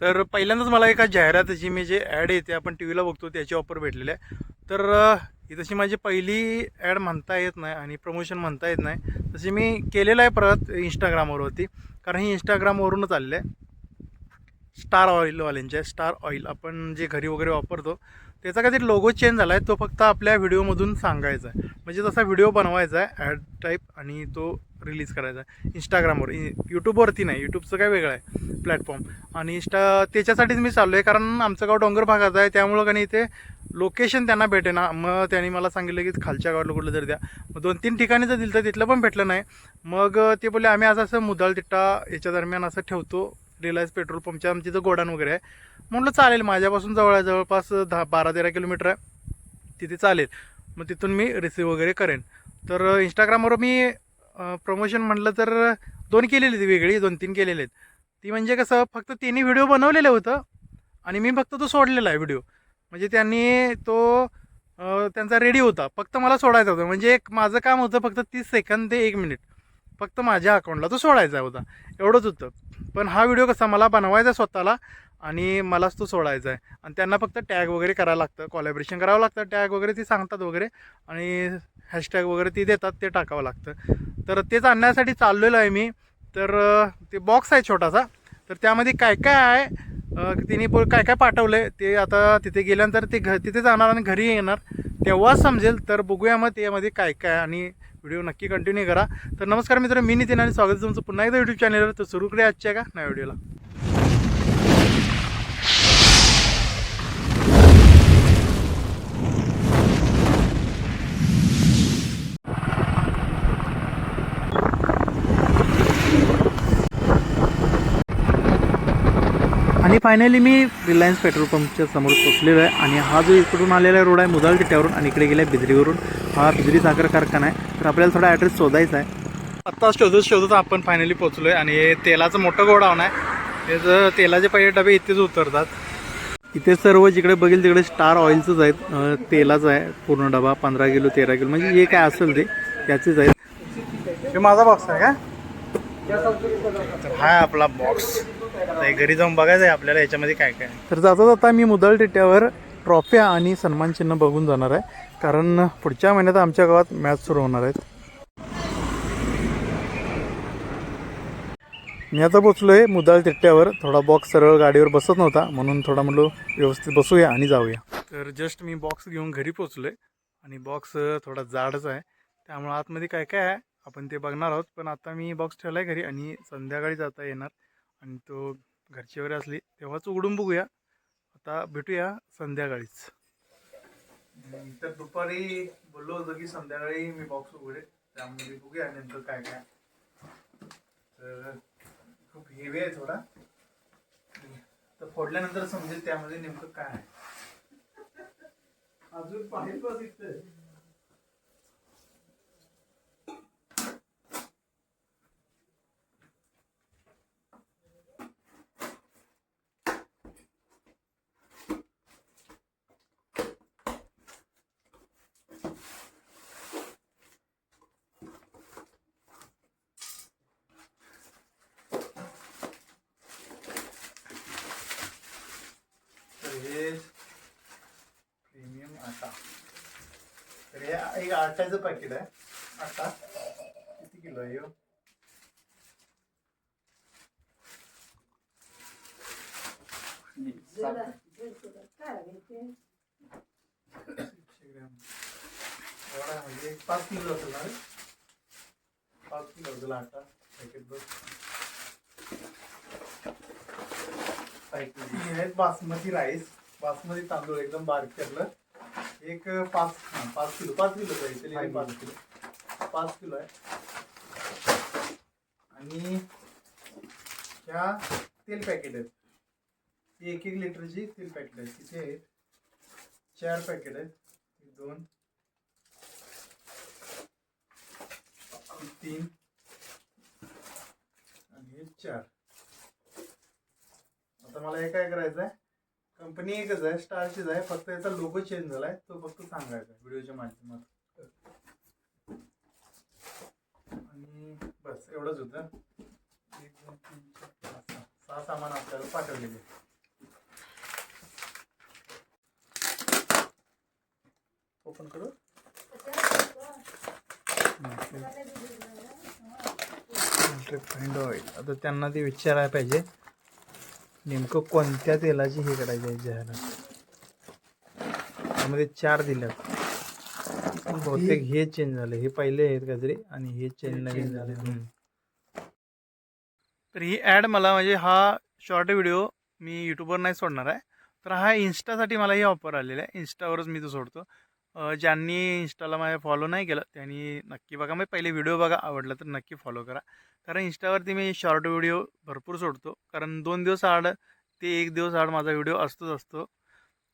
तर पहिल्यांदाच मला एका जाहिरातीची मी जे ॲड येते आपण टी व्हीला बघतो त्याची ऑफर भेटलेली आहे. तर ही तशी माझी पहिली ॲड म्हणता येत नाही आणि प्रमोशन म्हणता येत नाही. तशी मी केलेलं आहे परत इंस्टाग्रामवरती कारण ही इंस्टाग्रामवरूनच आलेलं आहे. स्टार ऑइलवाल्यांचे आहे स्टार ऑइल आपण जे घरी वगैरे वापरतो त्याचा काहीतरी लोगो चेंज झाला आहे तो फक्त आपल्या व्हिडिओमधून सांगायचा आहे. म्हणजे तसा व्हिडिओ बनवायचा आहे ॲड टाईप आणि तो रिलीज करायचा. आहे इंस्टाग्रामवर इ- यूट्यूबवरती नाही यूट्यूबचं काय वेगळं आहे प्लॅटफॉर्म आणि इंस्टा त्याच्यासाठीच मी चाललो आहे कारण आमचं गाव डोंगर भागात आहे त्यामुळं का नाही इथे लोकेशन त्यांना भेटेना. मग त्यांनी मला सांगितलं की खालच्या गावाला कुठलं तरी द्या. मग दोन तीन ठिकाणी जर दिलं तर तिथलं पण भेटलं नाही. मग ते बोलले आम्ही आज असं मुदाल तिट्टा याच्या दरम्यान असं ठेवतो. रिलायन्स पेट्रोल पंपच्या आमच्या इथं गोडाऊन वगैरे आहे. म्हटलं चालेल माझ्यापासून जवळ आहे जवळपास दहा बारा तेरा किलोमीटर आहे. तिथे चालेल. मग तिथून मी रिसिव्ह वगैरे करेन. तर इंस्टाग्रामवर मी प्रमोशन म्हटलं तर दोन केलेली ती वेगळी दोन तीन केलेले आहेत. ती म्हणजे कसं फक्त त्यांनी व्हिडिओ बनवलेलं होतं आणि मी फक्त तो सोडलेला आहे व्हिडिओ म्हणजे त्यांनी तो त्यांचा रेडी होता. फक्त मला सोडायचा होता. म्हणजे एक माझं काम होतं फक्त तीस सेकंद ते एक मिनिट फक्त माझ्या अकाउंटला तो सोडायचा होता. एवढंच होतं. पण हा व्हिडिओ कसा मला बनवायचा स्वतःला आणि मलाच तो सोडायचा आहे. आणि त्यांना फक्त टॅग वगैरे करायला लागतं. कॉलॅबरेशन करावं लागतं. टॅग वगैरे ती सांगतात वगैरे. आणि हॅशटॅग वगैरे ते देतात ते टाकावं लागतं. तर तेच आणण्यासाठी चाललेलो आहे मी. तर ते बॉक्स आहे छोटासा. तर त्यामध्ये काय काय आहे तिने काय काय पाठवलं आहे ते आता तिथे गेल्यानंतर ते घ तिथे जाणार आणि घरी येणार तेव्हा समजेल. तर बघूया मग त्यामध्ये काय काय आणि व्हिडिओ नक्की कंटिन्यू करा. तर नमस्कार मित्र मी नितीन आणि स्वागत तुमचं पुन्हा एकदा यूट्यूब चॅनलवर तर सुरू करूया आजच्या का नाही व्हिडिओला फायनली मी रिलायन्स पेट्रोल पंपच्या समोर पोचलेलो आहे आणि हा जो इकडून आलेला रोड आहे मुदाल तिट्यावरून आणि इकडे गेला बिजरीवरून हा बिजरी साखर कारखाना आहे. तर आपल्याला थोडा ॲड्रेस शोधायचा आहे. आत्ता शोधत शोधत आपण फायनली पोचलो आहे आणि हे तेलाचं मोठं गोडाऊन आहे. त्याचं तेलाचे पहिले डबे इथेच उतरतात. इथे सर्व जिकडे बघेल तिकडे स्टार ऑइलचंच आहेत. तेलाचं आहे पूर्ण डबा पंधरा किलो तेरा किलो म्हणजे हे काय असेल ते त्याचेच आहेत. हे माझा बॉक्स आहे का? हा आपला बॉक्स आता घरी जाऊन बघायचं आहे आपल्याला याच्यामध्ये काय काय तर जाता जाता मी मुदल टिट्यावर ट्रॉफ्या आणि सन्मान चिन्ह बघून जाणार आहे. कारण पुढच्या महिन्यात आमच्या गावात मॅच सुरू होणार आहेत. मी आता पोचलो आहे मुदाल तिट्ट्यावर थोडा बॉक्स सरळ गाडीवर बसत नव्हता म्हणून थोडा म्हणलो व्यवस्थित बसूया आणि जाऊया. तर जस्ट मी बॉक्स घेऊन घरी पोचलो आहे आणि बॉक्स थोडा जाडच आहे. त्यामुळे आतमध्ये काय काय आहे आपण ते बघणार आहोत. पण आता मी बॉक्स ठेवला आहे घरी आणि संध्याकाळी जाता येणार. आणि तो घरची वगैरे असली तेव्हाच उघडून बघूया. आता भेटूया संध्याकाळीच. तर दुपारी बोललो होतो की संध्याकाळी मी बॉक्स उघडे त्यामध्ये बघूया नेमकं काय काय. तर खूप हेवी आहे थोडा. तर फोडल्यानंतर समजेल त्यामध्ये नेमकं काय आहे. अजून पाहिजे बस इथं तर हे प्रीमियम आटा तर हे एक आट्याचं पॅकेट आहे. आटा किती किलो आहे म्हणजे पाच किलो असेल ना रे? पाच किलो असेल आटा पॅकेट बघ. हे बासमती राईस. बासमती तांदूळ एकदम बारीक त्यातलं. एक पाच हां पाच किलो पाच किलो पाहिजे हे पाच किलो. पाच किलो आहे. आणि ह्या तेल पॅकेट आहेत. ती एक एक लिटरची तेल पॅकेट आहेत. किती आहेत. चार पॅकेट आहेत. दोन तीन आणि चार. आता मला हे काय करायचं आहे कंपनी एकच आहे स्टारचीच आहे फक्त याचा लोगो चेंज झालाय तो फक्त सांगायचा व्हिडिओच्या माध्यमात आणि बस एवढंच होतं. एक दोन तीन चार सहा. सामान आपल्याला पाठवलेले. ओपन करू? फाइंड ऑइल आता त्यांना ते विचारायला पाहिजे. नेमकं कोणत्या तेलाची हे करायची आहे जाहिरात? त्यामध्ये चार दिल्यात. बहुतेक हे चेंज झाले. हे पहिले आहेत काहीतरी आणि हे चेंज नवीन झाले. तर ही ॲड मला म्हणजे हा शॉर्ट व्हिडिओ मी यूट्यूबवर नाही सोडणार आहे. तर हा इन्स्टासाठी मला ही ऑफर आलेला आहे. इन्स्टावरच मी तो सोडतो. ज्यांनी इंस्टाला माझ्या फॉलो नाही केलं त्यांनी नक्की बघा. म्हणजे पहिले व्हिडिओ बघा आवडला तर नक्की फॉलो करा. कारण इंस्टावरती मी शॉर्ट व्हिडिओ भरपूर सोडतो. कारण दोन दिवस आड ते एक दिवस आड माझा व्हिडिओ असतोच असतो.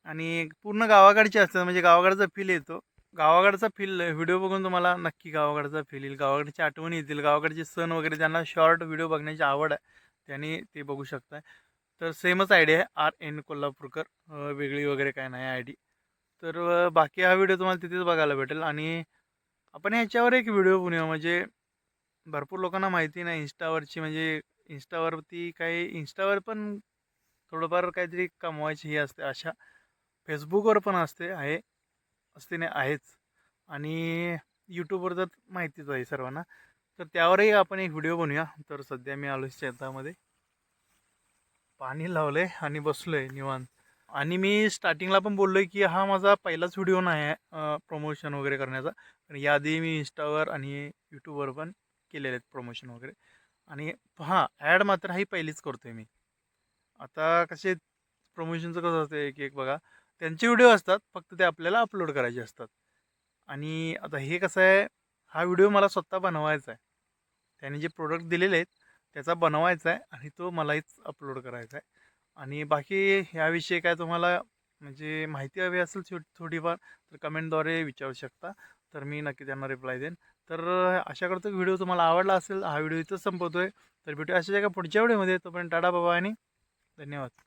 आणि पूर्ण गावाकडचे असतात. म्हणजे गावाकडचा फील येतो. गावाकडचा फील व्हिडिओ बघून तुम्हाला नक्की गावाकडचा फील येईल. गावाकडची आठवणी येतील. गावाकडचे सण वगैरे ज्यांना शॉर्ट व्हिडिओ बघण्याची आवड आहे त्यांनी ते बघू शकताय. तर सेमच आय डी आहे. आर एन कोल्हापूरकर. वेगळी वगैरे काय नाही आय डी तर बाकी हा व्हिडिओ तुम्हाला तिथेच बघायला भेटेल आणि आपण ह्याच्यावर एक व्हिडिओ बनवूया. म्हणजे भरपूर लोकांना माहिती नाही इन्स्टावरची म्हणजे इन्स्टावरती काही इन्स्टावर पण थोडंफार काहीतरी कमवायची ही असते अशा फेसबुकवर पण असते आहे असते नाही आहेच. आणि यूट्यूबवर तर माहितीच आहे सर्वांना. तर त्यावरही आपण एक व्हिडिओ बनवूया. तर सध्या मी आलो शेतामध्ये. पाणी लावलं आहे आणि बसलो आहे निवांत. आणि मी स्टार्टिंगला पण बोललो आहे की हा माझा पहिलाच व्हिडिओ नाही आहे प्रमोशन वगैरे करण्याचा. पण याआधी मी इंस्टावर आणि यूट्यूबवर पण केलेले आहेत प्रमोशन वगैरे. आणि हां ॲड मात्र ही पहिलीच करतो आहे मी. आता कसे प्रमोशनचं कसं असतं एक एक बघा. त्यांचे व्हिडिओ असतात फक्त ते आपल्याला अपलोड करायचे असतात. आणि आता हे कसं आहे हा व्हिडिओ मला स्वतः बनवायचा आहे. त्याने जे प्रोडक्ट दिलेले आहेत त्याचा बनवायचा आहे आणि तो मलाहीच अपलोड करायचा आहे. आणि बाकी ह्याविषयी काय तुम्हाला म्हणजे माहिती हवी असेल छो थोडीफार तर कमेंटद्वारे विचारू शकता. तर मी नक्की त्यांना रिप्लाय देईन. तर अशा करतो व्हिडिओ तुम्हाला आवडला असेल. हा व्हिडिओ इथंच संपवतो आहे तर भेटू अशा जागा पुढच्या व्हिडिओमध्ये. तोपर्यंत टाटा बाबा आणि धन्यवाद.